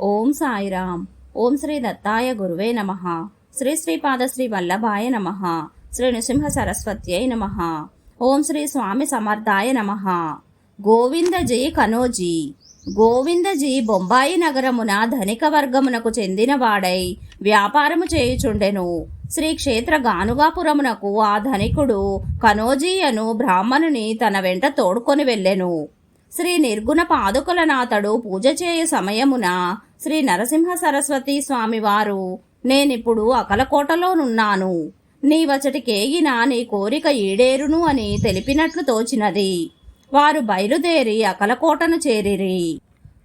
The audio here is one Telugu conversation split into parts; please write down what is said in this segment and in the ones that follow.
ఓం సాయిరామ్. ఓం శ్రీ దత్తాయ గురువే నమ. శ్రీ శ్రీపాద శ్రీ వల్లభాయ నమ. శ్రీ నృసింహ సరస్వత్యై నమ. ఓం శ్రీ స్వామి సమర్థాయ నమ. గోవిందజీ కనోజీ. గోవిందజీ బొంబాయి నగరమున ధనిక వర్గమునకు చెందినవాడై వ్యాపారము చేయుచుండెను. శ్రీ క్షేత్ర గానుగాపురమునకు ఆ ధనికుడు కనోజీ అను బ్రాహ్మణుని తన వెంట తోడుకొని వెళ్ళెను. శ్రీ నిర్గుణ పాదుకలనాథడు పూజ చేయు సమయమున శ్రీ నరసింహ సరస్వతి స్వామివారు నేనిప్పుడు అకలకోటలోనున్నాను నీ వచటికేగిన నీ కోరిక ఈడేరును అని తెలిపినట్లు తోచినది. వారు బయలుదేరి అకలకోటను చేరిరి.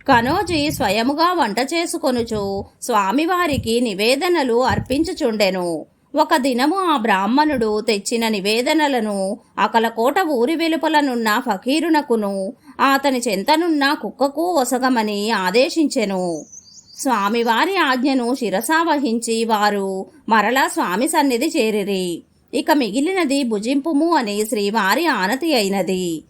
కనోజీ స్వయముగా వంట చేసుకొనుచు స్వామివారికి నివేదనలు అర్పించుచుండెను. ఒక దినము ఆ బ్రాహ్మణుడు తెచ్చిన నివేదనలను అకలకోట ఊరి వెలుపలనున్న ఫకీరునకును అతని చెంతనున్న కుక్కకు ఒసగమని ఆదేశించెను. స్వామివారి ఆజ్ఞను శిరసావహించి వారు మరలా స్వామి సన్నిధి చేరిరి. ఇక మిగిలినది భుజింపుము అని శ్రీవారి ఆనతి అయినది.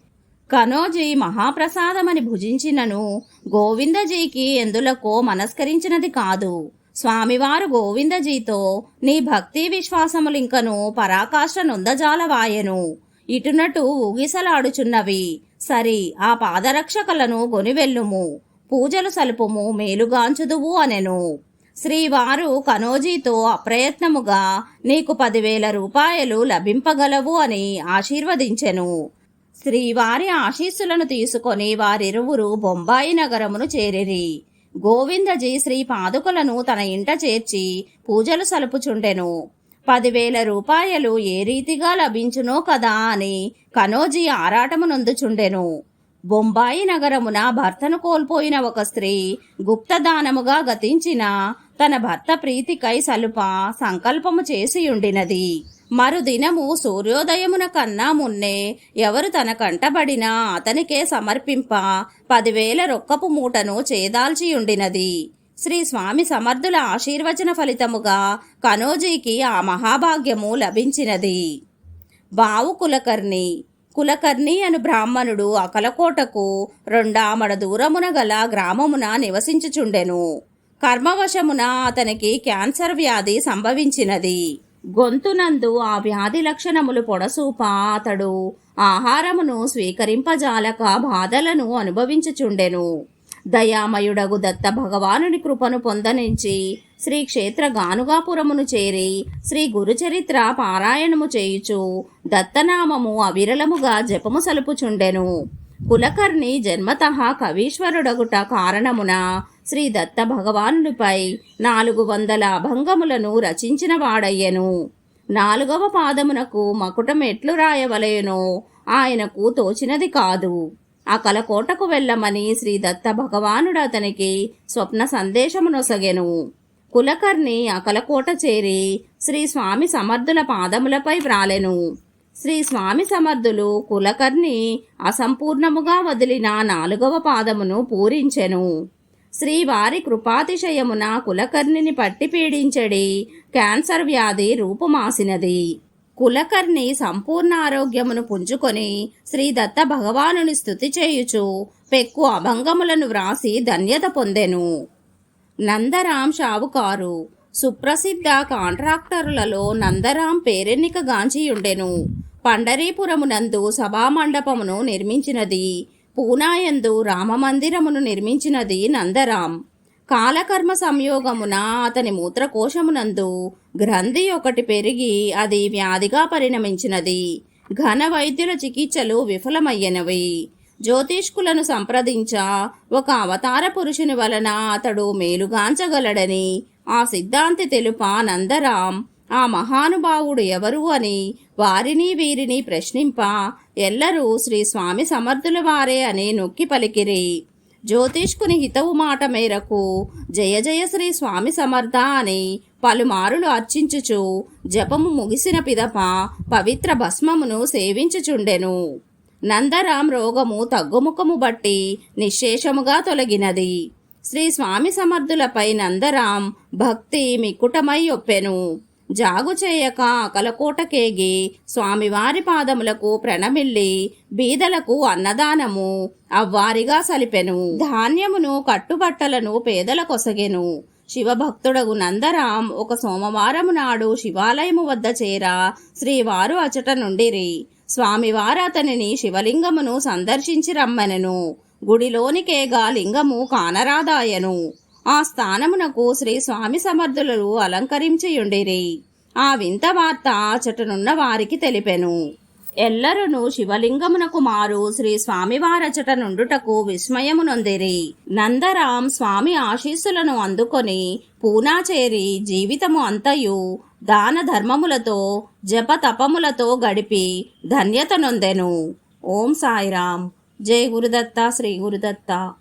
కనోజీ మహాప్రసాదమని భుజించినను గోవిందజీకి ఎందులకో మనస్కరించినది కాదు. స్వామివారు గోవిందజీతో నీ భక్తి విశ్వాసములింకను పరాకాష్ట నొందజాలవాయెను. ఇటునటు ఊగిసలాడుచున్నవి. సరి ఆ పాదరక్షకలను గొనివెల్లుము పూజలు సలుపుము మేలుగాంచుదువు అనెను. శ్రీవారు కనోజీతో అప్రయత్నముగా నీకు పదివేల రూపాయలు లభింపగలవు అని ఆశీర్వదించెను. శ్రీవారి ఆశీస్సులను తీసుకొని వారిరువురు బొంబాయి నగరమును చేరిరి. గోవిందజీ శ్రీ పాదుకలను తన ఇంట చేర్చి పూజలు సలుపుచుండెను. పదివేల రూపాయలు ఏ రీతిగా లభించునో కదా అని కనోజీ ఆరాటము నందుచుండెను బొంబాయి నగరమున భర్తను కోల్పోయిన ఒక స్త్రీ గుప్తదానముగా గతించిన తన భర్త ప్రీతికై సలుప సంకల్పము చేసియుండినది. మరుదినము సూర్యోదయమున కన్నా మున్నే ఎవరు తన కంటబడినా అతనికే సమర్పింప పదివేల రొక్కపు మూటను చేదాల్చియుండినది. శ్రీ స్వామి సమర్థుల ఆశీర్వచన ఫలితముగా కనోజీకి ఆ మహాభాగ్యము లభించినది. బావు కులకర్ణి కులకర్ణి అను బ్రాహ్మణుడు అకలకోటకు రెండామడ దూరమున గల గ్రామమున నివసించుచుండెను. కర్మవశమున అతనికి క్యాన్సర్ వ్యాధి సంభవించినది. గొంతునందు ఆ వ్యాధి లక్షణములు పొడసూప అతడు ఆహారమును స్వీకరింపజాలక బాధలను అనుభవించుచుండెను. దయామయుడగు దత్త భగవానుని కృపను పొందనించి శ్రీ క్షేత్ర గానుగాపురమును చేరి శ్రీ గురుచరిత్ర పారాయణము చేయుచు దత్తనామము అవిరలముగా జపము సలుపుచుండెను. కులకర్ణి జన్మత కవీశ్వరుడగుట కారణమున శ్రీ దత్త భగవానుడిపై నాలుగు వందల అభంగములను రచించిన వాడయ్యను. నాలుగవ పాదమునకు మకుటం ఎట్లు రాయవలయనో ఆయనకు తోచినది కాదు. ఆ కలకోటకు వెళ్ళమని శ్రీ దత్త భగవానుడు అతనికి స్వప్న సందేశమునొసగెను. కులకర్ణి అకలకోట చేరి శ్రీ స్వామి సమర్థుల పాదములపై వ్రాలెను. శ్రీ స్వామి సమర్థులు కులకర్ణి అసంపూర్ణముగా వదిలిన నాలుగవ పాదమును పూరించెను. శ్రీవారి కృపాతిశయమున కులకర్ణిని పట్టి పీడించడి క్యాన్సర్ వ్యాధి రూపుమాసినది. కులకర్ణి సంపూర్ణ ఆరోగ్యమును పుంజుకొని శ్రీ దత్త భగవానుని స్థుతి చేయుచు పెక్కు అభంగములను వ్రాసి ధన్యత పొందెను. నందరాం షావుకారు సుప్రసిద్ధ కాంట్రాక్టరులలో నందరాం పేరెన్నిక గాంచియుండెను. పండరీపురమునందు సభామండపమును నిర్మించినది పూనాయందు రామమందిరమును నిర్మించినది నందరాం కాలకర్మ సంయోగమున అతని మూత్రకోశమునందు గ్రంథి ఒకటి పెరిగి అది వ్యాధిగా పరిణమించినది. ఘన వైద్యుల చికిత్సలు విఫలమయ్యనవి. జ్యోతిష్కులను సంప్రదించ. ఒక అవతార పురుషుని వలన అతడు మేలుగాంచగలడని. ఆ సిద్ధాంతి తెలుపా నందరాం. ఆ మహానుభావుడు ఎవరు అని వారిని వీరిని ప్రశ్నింప. ఎల్లరూ శ్రీ స్వామి సమర్థుల వారే అని నొక్కి పలికిరి. జ్యోతిష్కుని హితవు మాట మేరకు జయ జయ శ్రీ స్వామి సమర్థ అని పలుమారులు అర్చించుచు జపము ముగిసిన పిదప పవిత్ర భస్మమును సేవించుచుండెను. నందరాం రోగము తగ్గుముఖము బట్టి నిశ్శేషముగా తొలగినది. శ్రీ స్వామి సమర్థులపై నందరాం భక్తి మిక్కుటమై ఒప్పెను. జాగు చేయక అకలకోటకేగి స్వామివారి పాదములకు ప్రణమిల్లి బీదలకు అన్నదానము అవ్వారిగా సలిపెను. ధాన్యమును కట్టుబట్టలను పేదల కొసగెను. శివభక్తుడగు నందరాం ఒక సోమవారము నాడు శివాలయము వద్ద చేర శ్రీవారు అచట నుండిరి. స్వామివారు అతనిని శివలింగమును సందర్శించి రమ్మనెను. గుడిలోనికేగా లింగము కానరాదాయను. ఆ స్థానమునకు శ్రీ స్వామి సమర్థులు అలంకరించియుండిరి. ఆ వింత వార్త అచటనున్న వారికి తెలిపెను. ఎల్లరును శివలింగమునకు మారు శ్రీ స్వామివారచట నుండుటకు విస్మయము నొందిరి నందరాం స్వామి ఆశీస్సులను అందుకొని పూనా చేరి జీవితము అంతయు దాన ధర్మములతో జప తపములతో గడిపి ధన్యత నొందెను. ఓం సాయిరాం జై గురుదత్త శ్రీ గురుదత్త.